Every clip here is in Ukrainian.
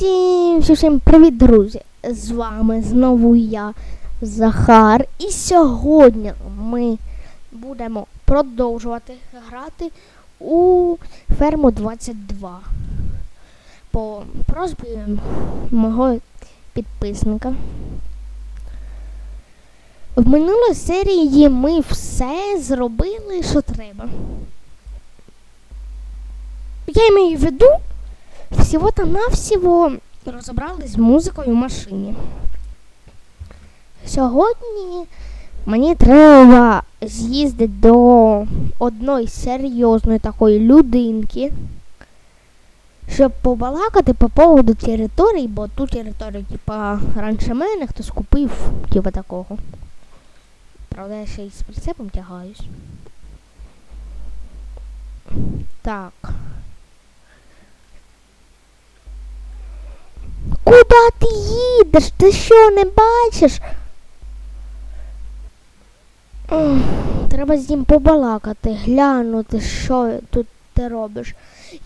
Всім всім привіт, друзі! З вами знову я, Захар. І сьогодні ми будемо продовжувати грати у ферму 22 по просьбі мого підписника. В минулій серії ми все зробили, що треба. Я имею в виду, всего-то навсього розібрались з музикою в машині. Сьогодні мені треба з'їздити до одної серйозної такої людинки, щоб побалакати по поводу території, бо ту територію, типа, раніше мене хтось купив, типа такого. Правда, я ще й з прицепом тягаюсь. Так. Куда ти їдеш? Ти що не бачиш? Треба з ним побалакати, глянути, що тут ти робиш.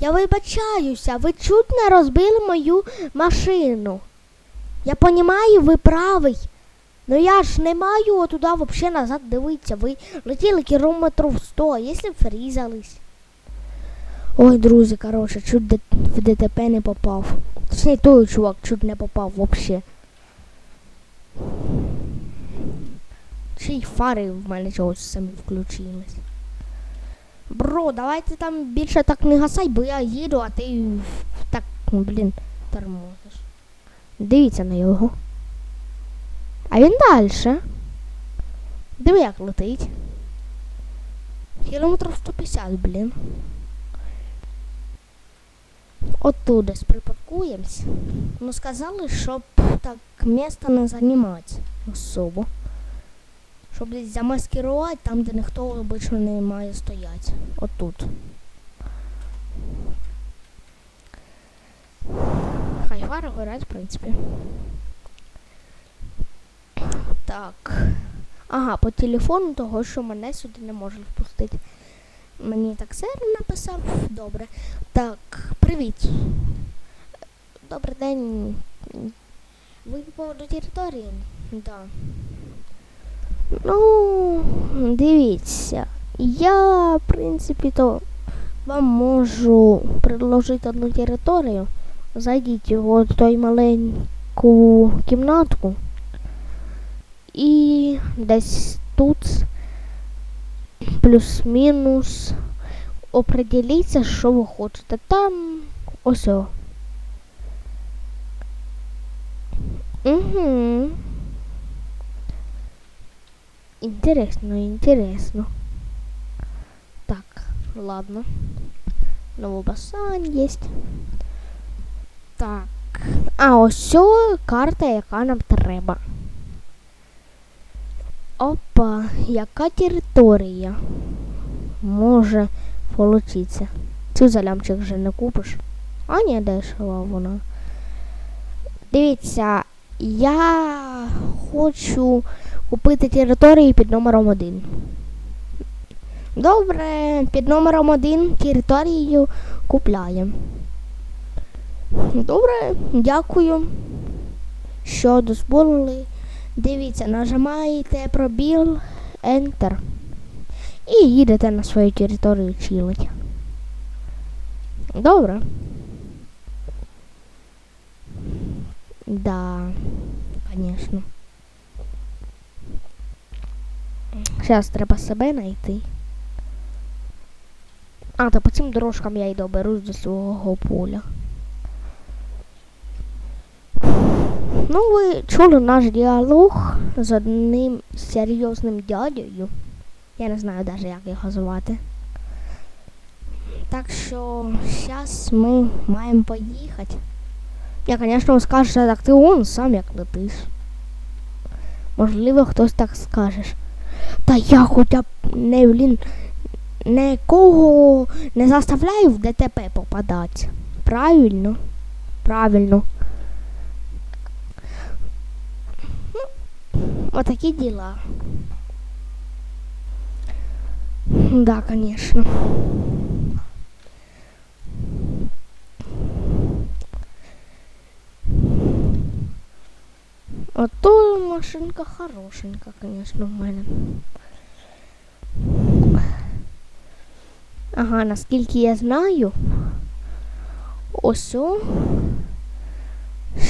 Я вибачаюся, ви чуть не розбили мою машину. Я понімаю, ви правий. Ну я ж не маю отуда взагалі назад дивитися. Ви летіли кілометрів 100, а якщо врізались. Ой, друзі, коротше, чуть в ДТП не попав. Точніше, той чувак чуть не попав вообще. Ще й фари в мене самі включились. Бро, давайте там більше так не гасай, бо я їду, а ти так, ну, блін, тормозиш. Дивіться на його. А він далі. Диви, як летить. Кілометрів 150, блін. Оттуда припаркуємось. Ну сказали, щоб так місто не займати особо. Щоб десь замаскирувати там, де ніхто обично не має стояти. Отут. Хай фари горять, в принципі. Так. Ага, по телефону того, що мене сюди не можуть впустити. Мені так сер написав. Добре. Так, привіт. Добрий день. Ви по поводу території? Да. Ну, дивіться. Я, в принципі, то вам можу предложити одну територію. Зайдіть в той маленьку кімнатку. І десь тут плюс-мінус определіться, що ви хочете. Там ось. Угу. Інтересно, інтересно. Так, ладно. Новобасан є. Так. А ось карта, яка нам треба. Опа, яка територія може получиться? Цю за лямчик вже не купиш. А ні, дешева вона. Дивіться, я хочу купити територію під номером 1. Добре, під номером 1 територію купляємо. Добре, дякую, що дозволили. Дивіться, нажимаєте пробіл Enter. І їдете на свою територію чилить. Добре. Да, конечно. Зараз треба себе знайти. А, та по цим дорожкам я й доберусь до свого поля. Ну, ви чули наш діалог з одним серйозним дядею. Я не знаю навіть, як його звати. Так що зараз ми маємо поїхати. Я, звісно, скажу, так ти он сам як летиш. Можливо, хтось так скаже. Та я хоча б не, блін, нікого не заставляю в ДТП попадати. Правильно? Правильно. Ну, Отакі діла. Да, конечно. Ото машинка хорошенька, звісно, в мене. Ага, наскільки я знаю. Ось.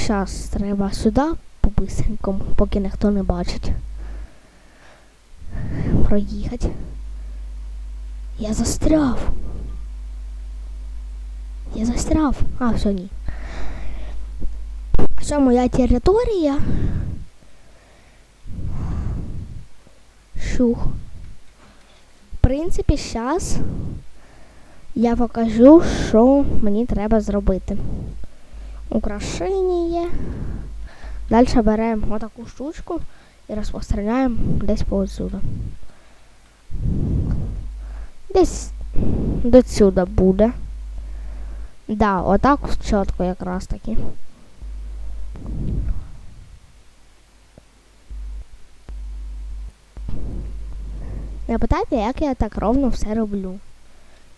Зараз треба сюди по-бисенькому, поки ніхто не бачить. Проїхати. Я застряв. Я застряв. А, все, ні. Це моя територія. Шух. В принципі, зараз я покажу, що мені треба зробити. Украшення. Далі беремо отаку штучку і розпространяємо десь поотсюда. Десь до сюди буде. Да, отак чітко якраз таки. Не питайте, як я так ровно все роблю.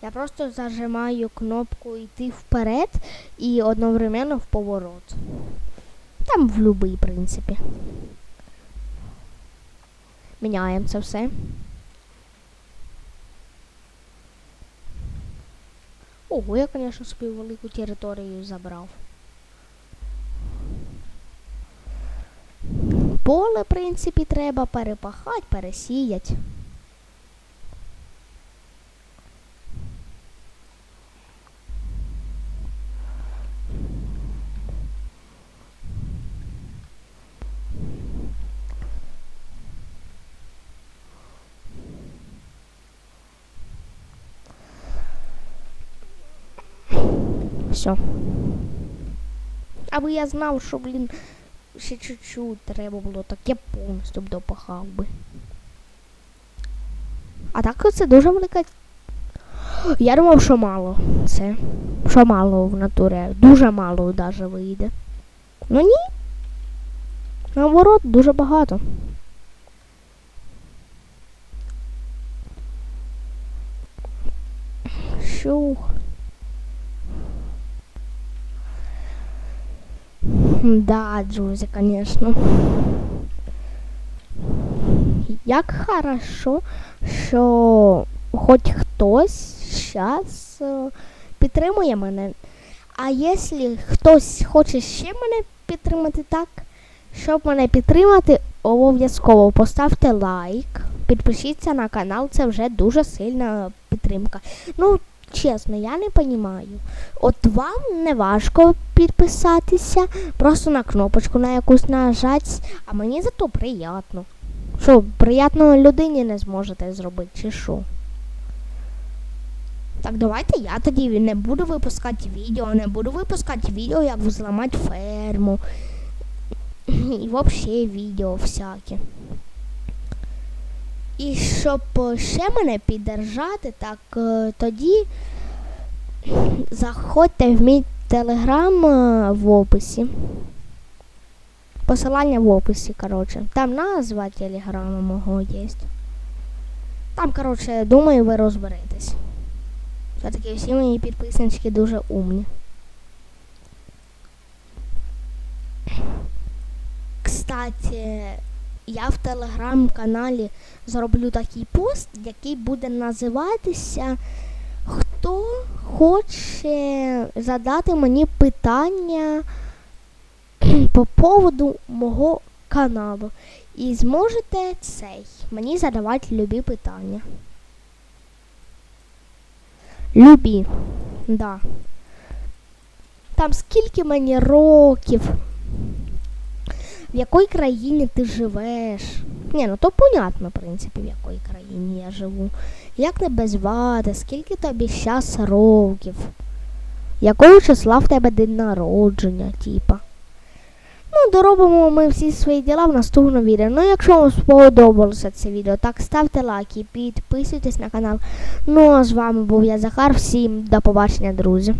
Я просто зажимаю кнопку йти вперед і одновременно в поворот. Там в будь-який, принципі. Міняємо це все. Ого, я, звісно, собі велику територію забрав. Поле, в принципі, треба перепахати, пересіяти. Все. Аби я знав, що, блін, ще чуть-чуть треба було, так я повністю б допахав би. А так це дуже велика. Я думав, що мало це. Що мало в натурі. Дуже мало даже вийде. Ну ні. Наоборот, дуже багато. Да, друзі, звісно. Як хорошо, що хоч хтось зараз підтримує мене. А якщо хтось хоче ще мене підтримати так, щоб мене підтримати, обов'язково поставте лайк, підпишіться на канал, це вже дуже сильна підтримка. Ну, чесно, я не розумію. От вам не важко підписатися, просто на кнопочку на якусь нажати, а мені зато приємно. Що, приємно людині не зможете зробити, чи що? Так, давайте я тоді не буду випускати відео, не буду випускати відео, як взламати ферму. І взагалі відео всякі. І щоб ще мене піддержати, так е, тоді заходьте в мій телеграм е, в описі. Посилання в описі, коротше. Там назва телеграма мого є. Там, коротше, думаю, ви розберетесь. Все-таки всі мої підписнички дуже умні. Кстати, я в телеграм-каналі зроблю такий пост, який буде називатися Хто хоче задати мені питання по поводу мого каналу. І зможете цей мені задавати любі питання. Любі. Да. Там скільки мені років, в якій країні ти живеш. Ні, ну то понятно, в принципі, в якій країні я живу. Як тебе звати, скільки тобі зараз років, якого числа в тебе день народження, типа. Ну, доробимо ми всі свої діла в наступному відео. Ну, якщо вам сподобалося це відео, так ставте лайки, підписуйтесь на канал. Ну а з вами був я Захар. Всім до побачення, друзі.